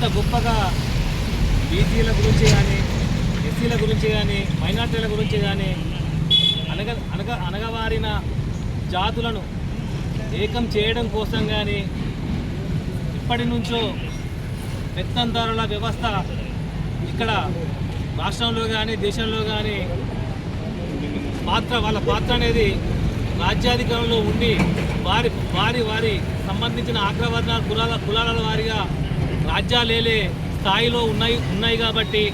ఇంత గొప్పగా బీసీల గురించి కానీ ఎస్సీల గురించి కానీ మైనార్టీల గురించి కానీ అనగ అనగ అనగవారిన జాతులను ఏకం చేయడం కోసం కానీ ఇప్పటి నుంచో పెత్తందారుల వ్యవస్థ ఇక్కడ రాష్ట్రంలో కానీ దేశంలో కానీ పాత్ర వాళ్ళ పాత్ర అనేది రాజ్యాధికారంలో ఉండి వారి వారి వారి సంబంధించిన అగ్రవర్ణాల కులాల కులాల వారిగా రాజ్యాలేలే స్థాయిలో ఉన్నాయి ఉన్నాయి కాబట్టి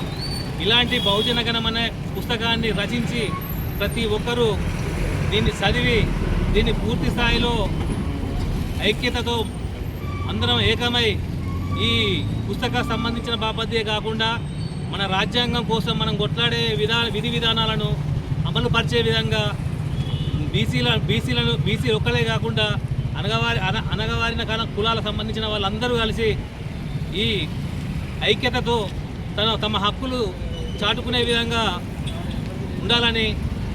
ఇలాంటి బహుజన గణం అనే పుస్తకాన్ని రచించి ప్రతి ఒక్కరూ దీన్ని చదివి దీన్ని పూర్తి స్థాయిలో ఐక్యతతో అందరం ఏకమై ఈ పుస్తక సంబంధించిన బాపద్దే కాకుండా మన రాజ్యాంగం కోసం మనం కొట్లాడే విధా విధి విధానాలను అమలు పరిచే విధంగా బీసీల బీసీలను బీసీ ఒక్కలే కాకుండా అనగవారి అన అనగవారిన కాల కులాలకు సంబంధించిన వాళ్ళందరూ కలిసి ఈ ఐక్యతతో తన తమ హక్కులు చాటుకునే విధంగా ఉండాలని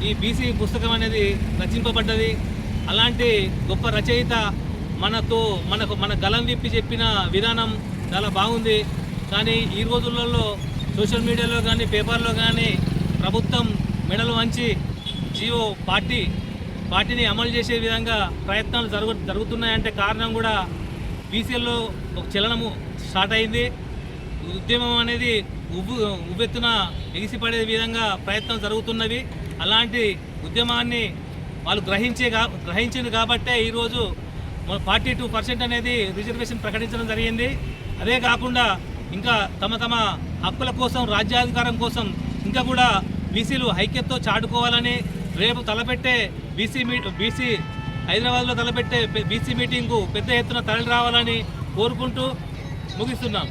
ఈ బీసీ పుస్తకం అనేది రచింపబడ్డది. అలాంటి గొప్ప రచయిత మనతో మనకు మన గలం విప్పి చెప్పిన విధానం చాలా బాగుంది. కానీ ఈ రోజులలో సోషల్ మీడియాలో కానీ పేపర్లో కానీ ప్రభుత్వం మెడలు వంచి జియో పార్టీ పార్టీని అమలు చేసే విధంగా ప్రయత్నాలు జరుగు జరుగుతున్నాయంటే కారణం కూడా బీసీల్లో ఒక చలనము స్టార్ట్ అయింది. ఉద్యమం అనేది ఉవ్వు ఉవ్వెత్తున ఎగిసిపడే విధంగా ప్రయత్నం జరుగుతున్నవి అలాంటి ఉద్యమాన్ని వాళ్ళు గ్రహించే గ్రహించింది కాబట్టే ఈరోజు ఫార్టీ టూ పర్సెంట్ అనేది రిజర్వేషన్ ప్రకటించడం జరిగింది. అదే కాకుండా ఇంకా తమ తమ హక్కుల కోసం రాజ్యాధికారం కోసం ఇంకా కూడా బీసీలు ఐక్యతతో చాటుకోవాలని రేపు తలపెట్టే బీసీ మీ బీసీ హైదరాబాద్లో తలపెట్టే బీసీ మీటింగ్కు పెద్ద ఎత్తున తరలి రావాలని కోరుకుంటూ ముగిస్తున్నాం.